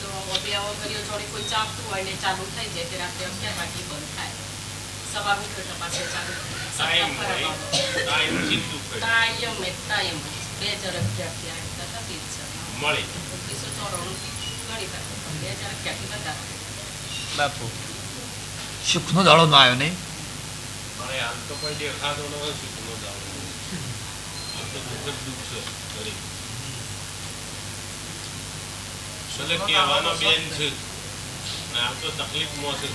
તો બે વગરીઓ જોડે કોઈ ચાપતું હોય ને ચાલુ થઈ જાય તે રાત્રે અગિયાર વાગે બંધ થાય. સવાર ઉઠો એટલે ચાલુ કાયમ એ કાયમ બે હજાર અગિયારથી આ રીતે થતી જ છે. મળી. ઓગણીસો ચોરાણુંથી ઘણી પણ બે હજાર અગિયારથી વધારે. બાપુ સુખનો દાડો ના આવ્યો નહીં? મારે હાલ તો કોઈ દેખાતો ન હોય સુખનો દાડો. આમ તો દુઃખ જ દુઃખ છે છેલ્લે કહેવાનો બેન છે ને હાલ તો તકલીફમાં છે.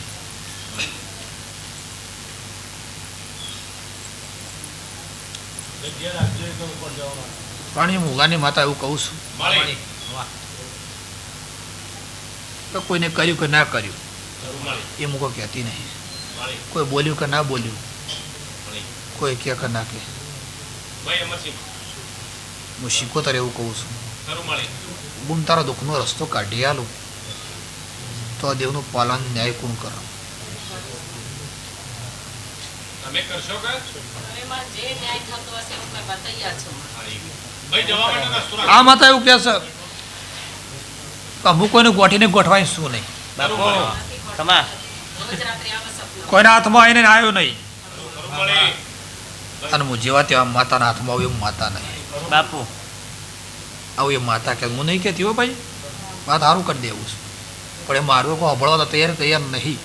પણ મુગાની માતા એવું કહું છું. તો કોઈને કર્યું કે ના કર્યું? એ મુકો કહેતી નહીં. કોઈ બોલ્યું કે ના બોલ્યું? કોઈ કે કે ના કે હું શીખોતર એવું કહું છું. ખરું તારા દુઃખનો રસ્તો કાઢી આલો. તો આ દેવનું પાલન ન્યાય કોણ કરો? તમે કરશો કે જે ન્યાય થતો હશે એવું કરવા તૈયાર છું. ભાઈ જવા માટે રસ્તો આ માતા એવું કહે છે અમુક કોઈને ગોઠીને ગોઠવાય શું નહીં? બાપુ તમા. કોઈના હાથમાં આવીને આવ્યો નહીં. અને હું જેવા તેવા માતાના હાથમાં આવ્યું માતા નહીં. બાપુ આવું એ માતા કે હું નહીં કહેતી હો ભાઈ. વાત સારું કરી દેવું છે. પણ એ મારું કોઈ અભળવા તો તૈયાર તૈયાર નહીં.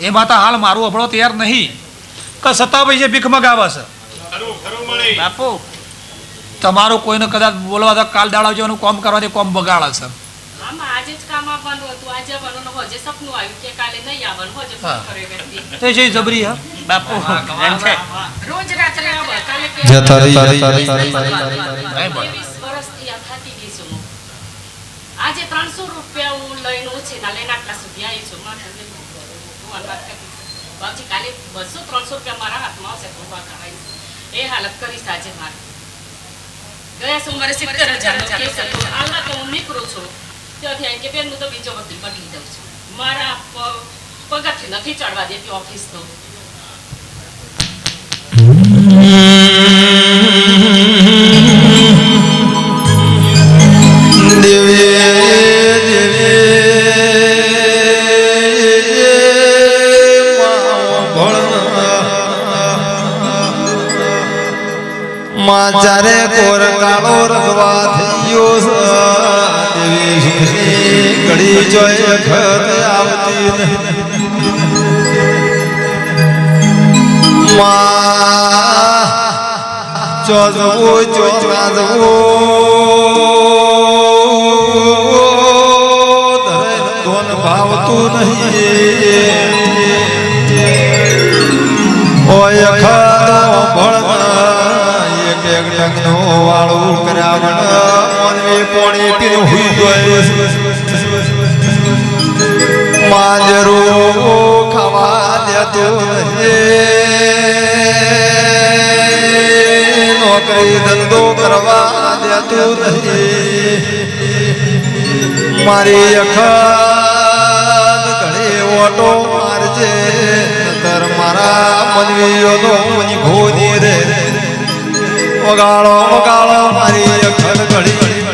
એ માતા હાલ મારું હભળો તૈયાર નહીં. કે સત્તા પૈસે ભીખ મગાવે છે. ખરું ખરું બાપુ. તમારું કોઈને કદાચ બોલવા તો કાલ દાડા જેવાનું કોમ કરવાથી કોમ બગાડે છે. જતા રહી. આજે ત્રણસો રૂપિયા હું લઈને ઓછીના લઈને આટલા સુધી આવી છું. મારે એટલે ભગવાન વાત કરી. પછી કાલે બસો ત્રણસો રૂપિયા મારા હાથમાં આવશે તો. એ હાલત કરીશ આજે મારે. ગયા સોમવારે સિત્તેર તો હું નીકળું છું. ત્યાંથી આવીને કે બેન, હું તો બીજો વકીલ બદલી દઉં છું. મારા પગથી નથી ચડવા દેતી ઓફિસ તો. માં ચારે કોર કાળો રગવા થઈ સુખની ઘડી જોઈ આવતી નહીં માં ચો જવું ચો ના જવું ધરે ધોન ભાવતું નહીં ઓય ખાધો ભણ એક એક ટંગનો વાળું કર્યા વણ મનવી પોણી પીનું હુઈ ગયો માંજરું ખાવા નહીં નોકરી ધંધો કરવા નહીં મારી અખત ઘણી ઓટો મારજે તર મારા મનવીઓનો મની ખોદી રે. વગાડો વગાડો મારી અખત ઘડી.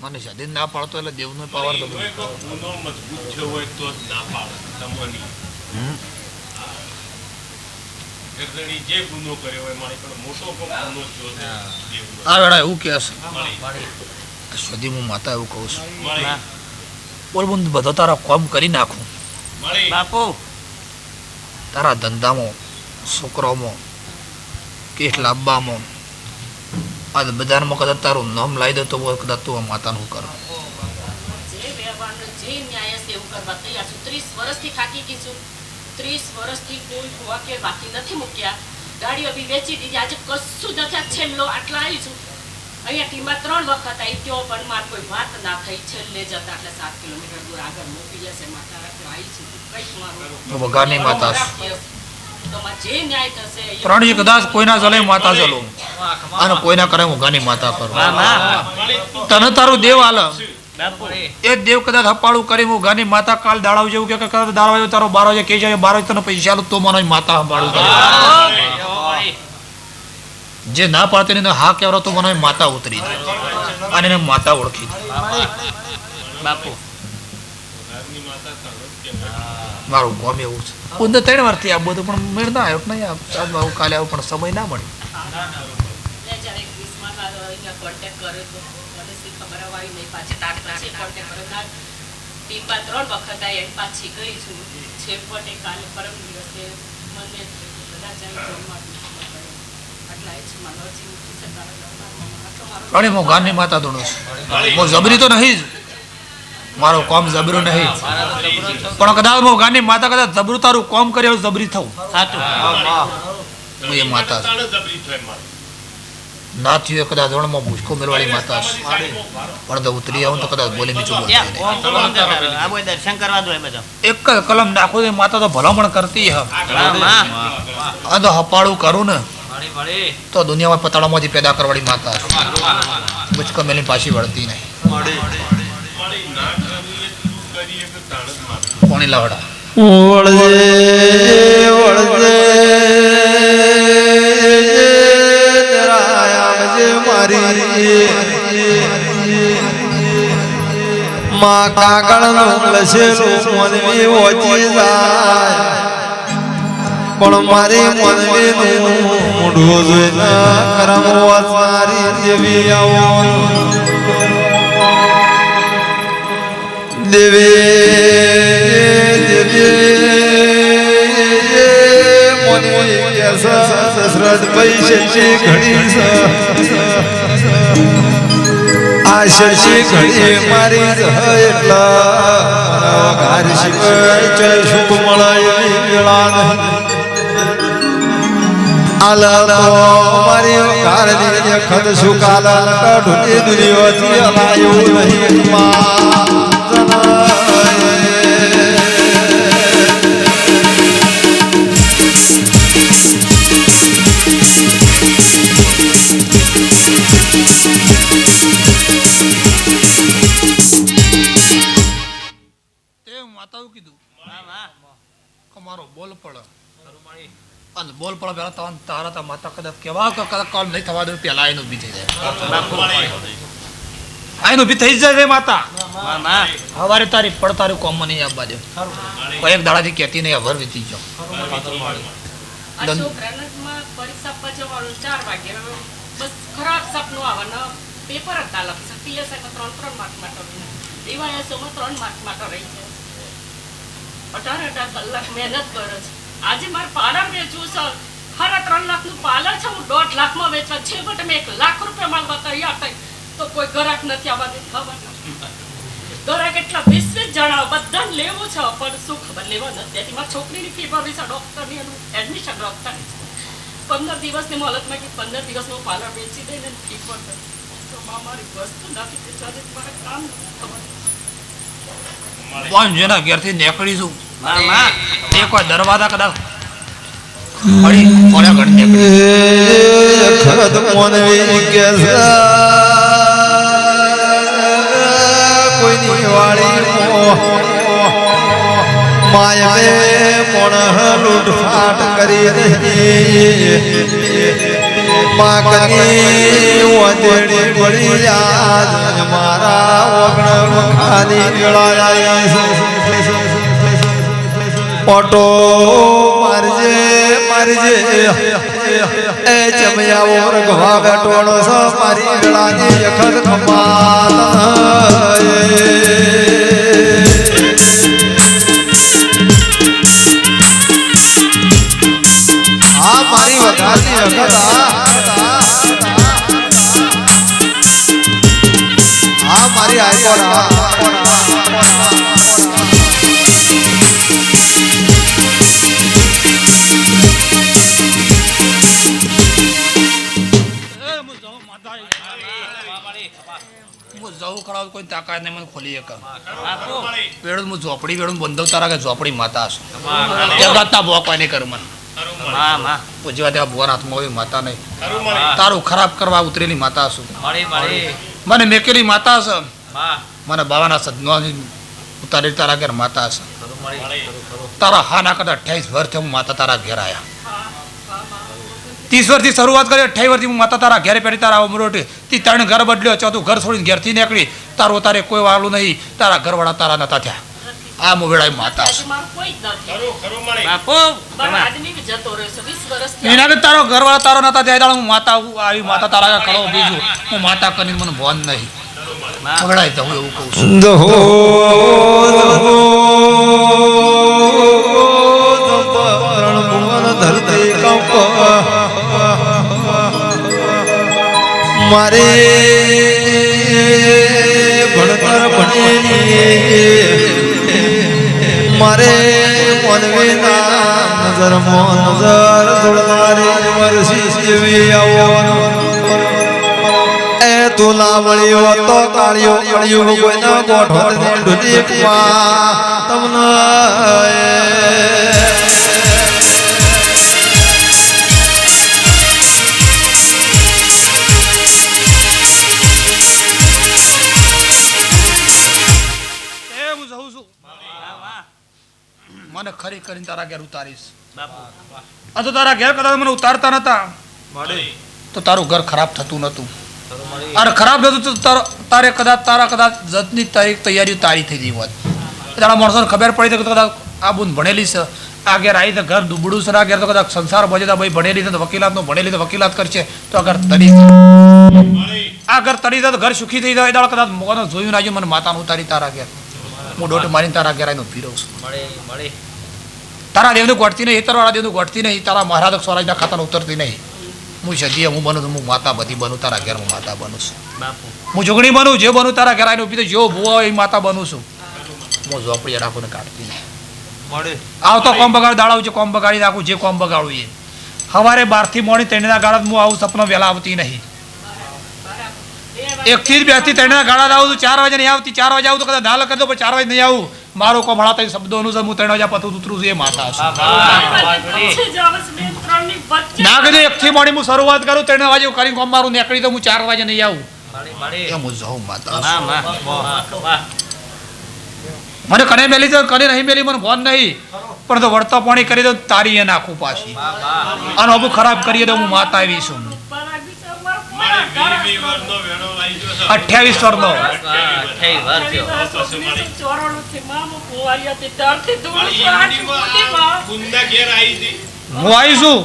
મને સદી ના પાડતો એટલે દેવનો પાવર તો ગુનો મજબૂત થયો હોય તો જ ના પાડે તમોની હમ. જે ગુનો કર્યો હોય મારી પણ મોટો પણ ગુનો થયો છે આ વેળા એવું કે છે હું માતા એવું કહું છું. બોલ હું બધો તારા કોમ કરી નાખું. મળી બાપુ. તારા ધંધામાં છોકરાઓમાં કેસ લાવવામાં આ બજારમાં કદાચ તારું નામ લાવી દે તો કદાચ તું માતાનું કર આજે વઘારની માતા છે. તો માં જે ન્યાય થશે એ ત્રણેય કદાચ કોઈના જલે માતા કમા. અને કોઈના કરે ઉઘાની માતા વાહ. તને તારું દેવ આલ એ દેવ કદાચ હપાળું કરી હું ગાની માતા કાલ દાડાવ જેવું કે કદાચ દાડાવ તારો બાર વાગે કે જાય બાર તને પૈસા આલું તો મને માતા હપાળું કરે. જે ના પાડતી એને હા કહેવાય તો મને માતા ઉતરી અને એને માતા ઓળખી. બાપુ મારું ગમે એવું છે. પંદર ત્રણ વારથી આ બધું પણ મેળ ના આવ્યો નહીં આજ આવું કાલે આવું પણ સમય ના મળે. તો આવી ત્રણ વખત આવી પાછી ગઈ છું. છેવટે કાલે પરમ દિવસે મને બધા જાય જમવા પણ હું ગાંધી માતા દોડું છું. હું જબરી તો નહીં જ. મારું કોમ જબરું નહીં. પણ કદાચ હું ગાંધી માતા કદાચ જબરું તારું કોમ કરે એવું જબરી થવું. હું એ માતા. ના થયું કદાચ રણમાં ભૂસકો મેળવાળી માતા. પણ તો ઉતરી આવું તો કદાચ બોલી નીચું દર્શન કરવા દો એક જ કલમ નાખો તો માતા તો ભલામણ કરતી. તો હપાળું કરું ને. તો દુનિયામાં પતાળામાંથી પેદા કરવાળી માતા ભૂસકો મેલી પાછી વળતી નહીં. કોણી લાવડા વળજે વળજે આવજે મારી માં કાગળનું લસેલું મનવી ઓછી જાય પણ મારી મનવીનું મોઢું જોઈને કરમ વારી દેવી આવો. દેવે દશરથ પૈસે ઘડી આ શશી ઘડી મારી એટલા ઘર શિવાય ચય શુભ મળે વેળા આલા મારી તે કીધું. મારો બોલ પડ. અને બોલ પડે પેલા તો તારા તા માતા કદાચ કેવા કે કદાચ કોલ નહીં થવા દઉં પેલા એનું બી થઈ જાય. બાપુ. બી થઈ જાય રે માતા. હવારે તારી પડ તારું કોમ નહીં આપવા દે. કોઈ એક દાડાથી કહેતી નહીં અભર વીતી જાઓ. પરીક્ષા ચાર વાગે. બસ ખરાબ સપનું આવવાના પેપર હતા લખશે. પીએસઆઈ માં ત્રણ ત્રણ માર્ક માટે ડીવાયએસઓ માં ત્રણ માર્ક માટે રહી છે. અઢાર અઢાર કલાક મહેનત કરે છે. આજે મારે પાર્લર વેચવું છે. સાડા ત્રણ લાખનું પાર્લર છે. હું દોઢ લાખમાં વેચવા છેવટે મેં એક લાખ રૂપિયા માંગવા તૈયાર થઈ. તો કોઈ ગ્રાહક નથી આવવાની, ખબર ગરાક એટલા વીસ વીસ જણા બધાને લેવું છે. પણ શું ખબર? લેવા નથી. દેતી મારી છોકરીની ફી ભરવી છે. ડૉક્ટરની એનું એડમિશન ડૉક્ટરની પંદર દિવસની મોહલતમાં કે પંદર દિવસમાં પાર્લર વેચી દઈને ફી પણ ભરી. તો મારી વસ્તુ નથી. મારે કામ નથી. ખબર જેના ઘેરથી નીકળીશું. એ કોઈ દરવાજા કદાચ ફરી ફર્યા ઘડી નીકળી. ખરદ મોનવી કે કોઈની વાળી માયમે મોણ લૂંટફાટ કરી રહી વંદેડી વળી મારા ઓગણ વખાની વેળાયા ઓટો મારજે મારજે એ ચમયા ઓર ઘવા બેટોણો સ મારી વેળાની અખત ખમાત આ મારી વઘારની અખત આ ખોલાવ કોઈ તાકાત નહીં મને ખોલી એક હું ઝોપડી બંધવ તારા કે ઝોપડી માતા હશું ત્યાં કોઈ નહીં કર મને પૂજવા ત્યાં ભુવન હાથમાં હોય માતા નહીં તારું ખરાબ કરવા ઉતરેલી માતા હશું મને મેકેલી માતા હશે માં મને બાવાના સદનોની ઉતારી તારા ઘેર માતા હશે. ખરું ખરું ખરું. તારા હા ના કરતા અઠ્યાવીસ વર્ષથી હું માતા તારા ઘેર આવ્યા ત્રીસ વર્ષથી શરૂઆત કરી અઠ્યાવીસ વર્ષથી હું માતા તારા ઘેરે પહેરી તારા ઉમરોટી તી ત્રણ ઘર બદલ્યો ચોથું ઘર છોડીને ઘેરથી નીકળી. તારું તારે કોઈ વાળું નહીં તારા ઘરવાળા તારા નતા થયા. આ મુવેળાઈ માતા ખરું ખરું એના તારો ઘરવાળા તારો નતા થયા હું માતા આવી માતા તારા ખડો બીજું હું માતા કરીને મને ભોન નહીં. માં તો હું એવું કહું છું. મારે ભણતર ભણેલી મારે મનવીના નજર મો નજર જોડનારી વર્ષી સેવી આવવાનું. એ તુલા મળ્યો તો કાળિયો કળિયો કોઈના ગોઠો ને તમને એ હું જઉં છું. મને ખરી કરીને તારા ઘેર ઉતારીશ. બાપુ. આ તો તારા ઘેર કદાચ મને ઉતારતા નતા. તો તારું ઘર ખરાબ થતું નતું. અને ખરાબ થતું તો તારે કદાચ તારા કદાચ જતની તારીખ તૈયારીઓ તારી થઈ ગઈ હોત. તારા માણસોને ખબર પડી તો કદાચ આ બુન ભણેલી છે. આ ઘેર આવી તો ઘર ડૂબડું છે આ ઘેર તો કદાચ સંસાર બજેતા ભાઈ ભણેલી છે તો વકીલાતનું ભણેલી તો વકીલાત કરશે. તો આ ઘર તરી આ ઘર તરી તો ઘર સુખી થઈ જાય. દાડો કદાચ મોનો જોયું ના મને માતાનું ઉતારી તારા ઘેર. હું ડોટ મારીને તારા ઘેર આવીને ઊભી રહું છું. તારા દેવનું ગોઠતી નહીં તારા દેવનું ગોઠતી નહીં. તારા મહારાજ સ્વરાજના ખાતાને ઉતરતી નહીં. હું સદી હું બનું છું હું માતા બધી બનું તારા ઘેર હું માતા બનું છું. હું જોગણી બનું જે બનું તારા ઘેર આવીને ઊભી તો જેવો ભૂવો હોય એ માતા બનું છું. હું ઝોપડી રાખું ને કાઢતી નહીં. આવતો કોમ બગાડ દાડાવું છે કોમ બગાડી નાખું જે કોમ બગાડું એ. સવારે બારથી મોડી ત્રણના ગાળા હું આવું સપનો વહેલા આવતી નહીં. એકથી જ બેથી ત્રણના ગાળા આવું ચાર વાગે નહીં આવતી ચાર વાગે આવું તો કદાચ ના લખે તો પણ ચાર વાગે નહીં આવું. મારું કોમ હળાતા શબ્દોનું હું ત્રણ વાગ્યા પતું ઉતરું છું એ માતા છું. ના કીધું એકથી મોડી હું શરૂઆત કરું ત્રણ વાગે કરીને કોમ મારું નીકળી તો હું ચાર વાગે નહીં આવું. એમ હું જાઉં માતા. માં માં વાહ મને કને મેલી તો કને નહીં મેલી મને ફોન નહીં. પણ તો વળતો પાણી કરી દઉં તારી એ નાખું પાછી. અને અબુ ખરાબ કરીએ તો હું માતા આવી છું. અઠ્યાવીસ વર્ષનો વેણો લાવી ગયો છે. અઠ્યાવીસ વર્ષનો હું આવી છું.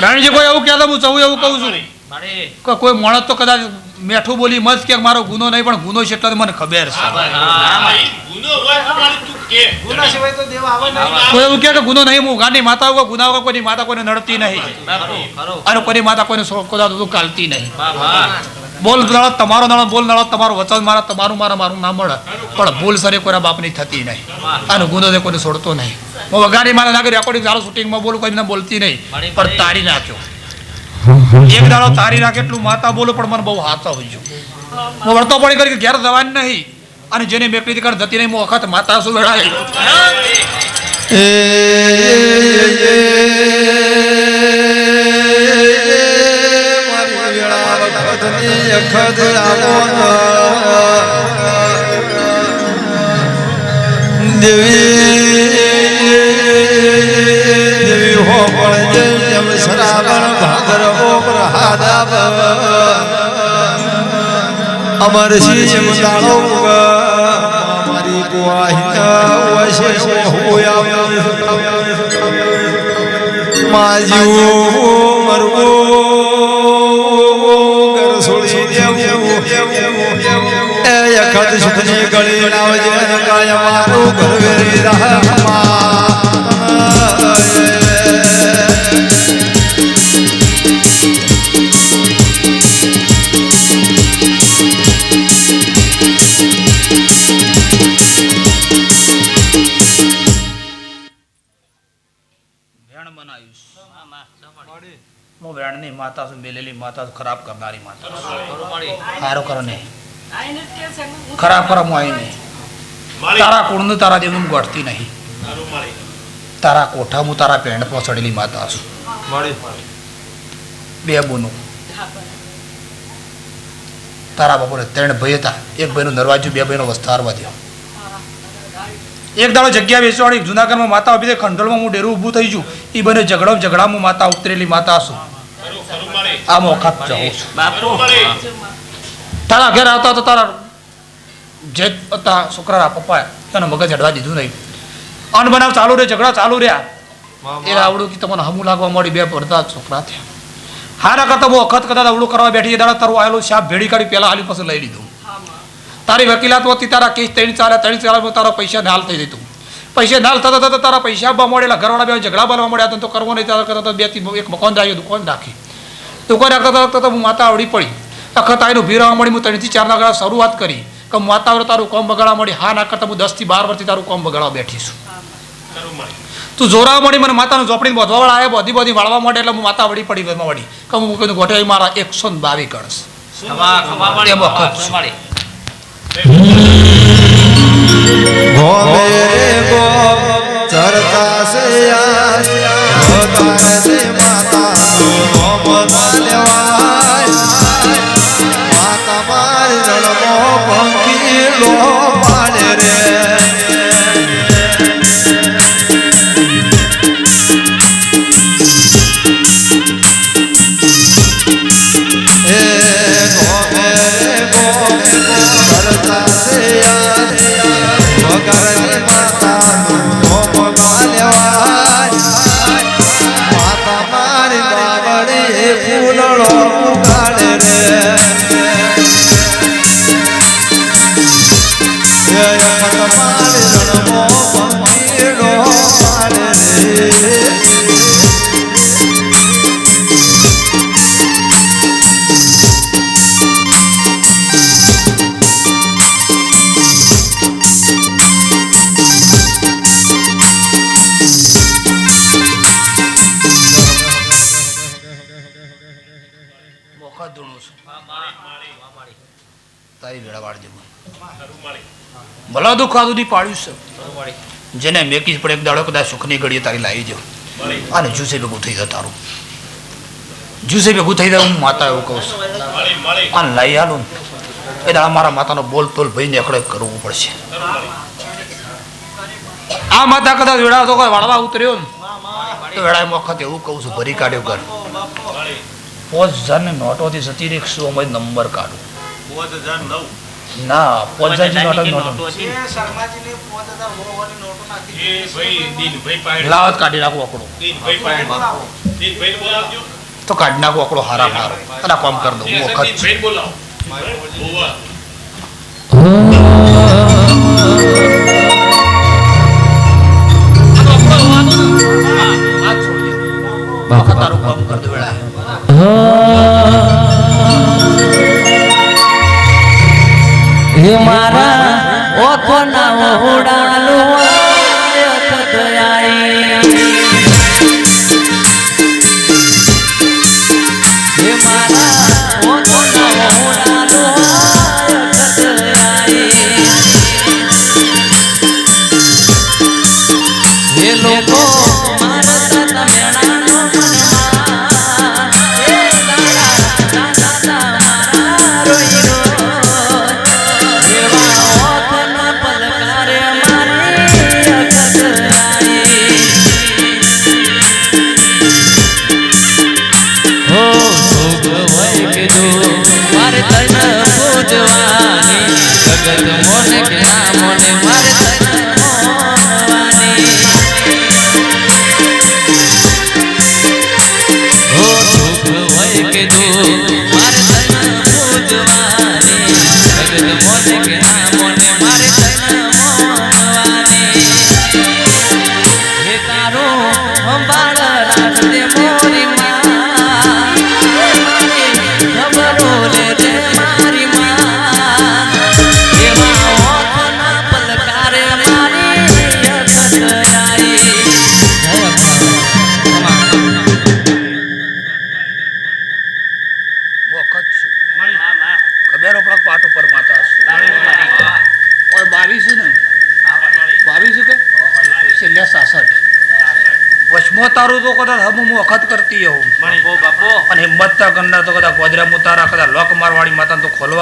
રાણીજી કોઈ એવું કહેતા હું ચવું એવું કહું છું. કોઈ માણસ તો કદાચ મેઠું બોલી મત કે મારો ગુનો નહીં પણ ગુનો છે એટલે તો મને ખબર છે. હા, ભાઈ, તો મારી તું કે. કોઈ એવું કે ગુનો નહીં હું ગાંડી માતા હોય ગુના હોય કોઈની માતા કોઈને નડતી નહીં. બાપુ ખરો. અને કોઈની માતા કોઈને કદાચ બધું કાલતી નહીં. વાહ વાહ બોલ નળો, તમારો નળો, બોલ નળો, તમારું વચન મારા, તમારું મારા, મારું ના મળે. પણ ભૂલ સરે કોઈના બાપની થતી નહીં. અને ગુનો કોઈને છોડતો નહીં. હું વગાડી મારા નાખી રેકોર્ડિંગ ચાલુ શૂટિંગમાં બોલું કોઈને બોલતી નહીં. પણ તારી નાખ્યો. એક દાડો તારી નાખે એટલું માતા બોલું, પણ મને બહુ હાથા હોય હું વળતો પડી કરી ઘેર જવાની નહીં. અને જેને મેકલી કર જતી નહીં, હું વખત માતા શું લડાય આવો દેવી દેવી હો પણ જેમ શ્રાવણ ભાદર ઓપર હાદાબ અમર સિંહ દાળો મારી ગુવાહી વશે હોયા સુખની ગળી લાવજે કાય મારું રહમા હું વેણની માતા છું મેલેલી માતા છું ખરાબ કરનારી માતા સારું સારો કરો ને. આઈને જ કહે છે ને, હું ખરાબ કરો હું આઈ નહીં તારા કુળનું તારા દેવનું ગોઠતી નહીં. ખરું તારા કોઠામાં તારા પેન્ટ પહોંચડેલી માતા છું. બે બોનો. તારા બાપુને ત્રણ ભાઈ હતા. એક ભાઈનું નરવાજ્યું બે ભાઈનો વસ્તાર વધ્યો. એક દાડો જગ્યા વેચવાળી જુનાગઢમાં માતા ઊભી ખંડોળમાં હું ડેરું ઊભું થઈ જઉં એ બને ઝઘડો ઝઘડામાં માતા ઉતરેલી માતા છું. ખરું ખરું આ મોખાત જાઉં છું. ખરું તારા ઘેર આવતા તો તારા જે હતા છોકરા પપ્પાએ એને મગજ અડવા દીધું નહીં. અન બનાવ ચાલુ રહે ઝઘડા ચાલુ રહ્યા. એ આવડું કે તમને હમું લાગવા મળી બે પડતા છોકરા થયા. હારા કરતા બહુ વખત કદાચ આવડું કરવા બેઠી દાડા તારું આવેલું શાપ ભેડી કાઢી પહેલા હાલી પાસે લઈ લીધું. તારી વકીલાત હતી તારા કેસ ત્રણ ચાલે ત્રણ ચાલે તારા પૈસા નાલ થઈ જતું. પૈસા નાલ થતા થતા તારા પૈસા આપવા મળેલા ઘરવાળા બે ઝઘડા બનવા મળ્યા તો કરવો નહીં તારા કરતા બેથી એક મકાન રાખ્યું દુકાન રાખી દુકાન રાખતા રાખતા તો હું માતા આવડી પડી. અખત આવીને ઊભી મળી, હું ત્રણથી ચાર ના શરૂઆત કરી કે વાતાવરણ તારું કોમ બગાડવા મળી, હા ના કરતા હું દસથી બાર વર્ષથી તારું કોમ બગાડવા બેઠી છું. તું જોરાવા મળી, મને માતાનું ચોપડીને બોધવા વાળા આવ્યા, બધી બધી વાળવા માટે એટલે હું માતા વળી પડી એમાં વળી. કે હું કીધું ગોઠવી મારા એકસો ને બાવી ગણસ. માતા ભલા દુઃખ આ સુધી પાડ્યું છે. જેને મેકીશ પડે એક દાડો કદાચ સુખની ઘડીએ તારી લાવી જાઉં. અને જુસે ભેગું થઈ જાય તારું. જુસે ભેગું થઈ જાય હું માતા એવું કહું છું. અને હાલું ને. એ દાડા મારા માતાનો બોલ તોલ ભાઈને એકડે કરવું પડશે. આ માતા કદાચ વેળા તો વાળવા ઉતર્યો ને તો વેળા વખત એવું કહું છું ભરી કાઢ્યો કર માળી પાંચ હજારની નોટોથી સતી એકસો અમે નંબર કાઢું. પાંચ હજાર નવ. ના હજારની બધાની નોટો હોવાની નોટો. નાખી એ ભાઈ દીનભાઈ પાડે. લાવત કાઢી નાખો આકડો. દીનભાઈ પાડે. દીનભાઈ બોલાવજો. તો કાઢી નાખો આકડો હારા હારો. અને કામ કર દઉં. એ સર વખત દીનભાઈ બોલાવો.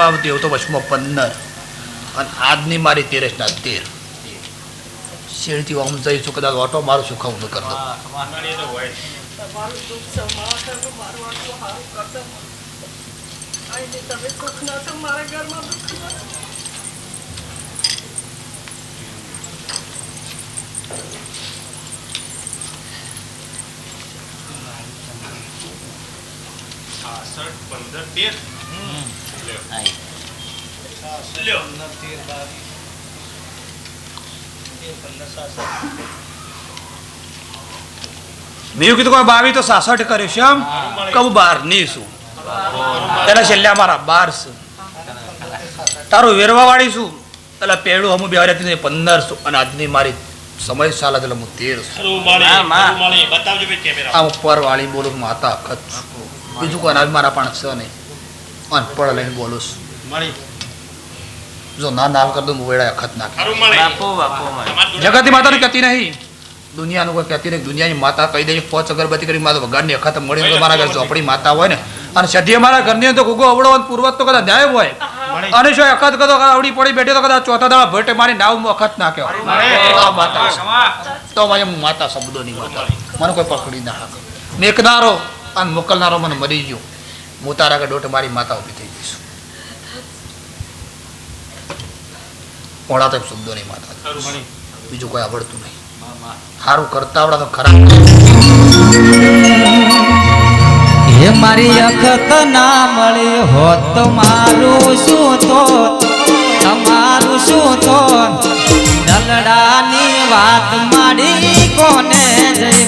માતા તો ખોલવા આવતી એવું તો વચમાં પંદર અને આજની મારી તેરસના તેર શેરથી આમ જઈશું કદાચ ઓટો મારું શું ખાવું કર દઉં ખમા ખમા મારી તો હોય તમારું દુઃખ સમાધાન મારું આટલું સારું કરતો આઈને તમે સુખ ના છો મારા ઘરમાં દુઃખ ના છો. છાસઠ પંદર તેર લ્યો. આઈ. લ્યો. મેં કીધું કોઈ બાવી તો સાસઠ કર્યો છે આમ કહું બારની શું પેલા છેલ્લા મારા બાર શું તારું વેરવા વાળી શું પેલા પેડું હમું બે હતી પંદર અને આજની મારી સમય સાલ એટલે હું તેર છું. ખરું માળી, હા, માં. ખરું માળી. બતાવજો ભાઈ કેમેરા આમ ઉપર વાળી બોલું માતા ખત. બીજું કોઈ અનાજ મારા પણ છે નહીં. અનપડ લઈને બોલું છું. માળી. જો ના નામ કરી દઉં વેળા અખત નાખ. જગતની માતાને કહેતી નહીં. દુનિયાનું કોઈ કહેતી નહીં. દુનિયાની માતા કહી દે પોચ અગરબત્તી કરી માતા વગાડની અખત મળી મારા ઘર ઝોપડી માતા હોય ને અને સધી મારા ઘરની અંદર ગુગો અવળો અને પૂર્વત તો કદાચ ન્યાય હોય. અને શું અખત કદો આવડી પડી બેઠી તો કદાચ ચોથા દાડા ભેટે મારી નાવ અખત નાખ્યો. આ માતા તો મારી માતા શબ્દોની માતા મને કોઈ પકડી ના હાક મેકનારો અને મોકલનારો મને મરી ગયો. હું તારા આગળ દોટ મારી માતા ઊભી થઈ જઈશું પોળા તો શબ્દોની માતા છે. ખરું બીજું કોઈ આવડતું નહીં. સારું કરતા આવડા તો ખરાબ હે મારી અખત ના મળી હોત મારું શું તો તમારું શું તો દલડાની વાત માડી કોને જઈ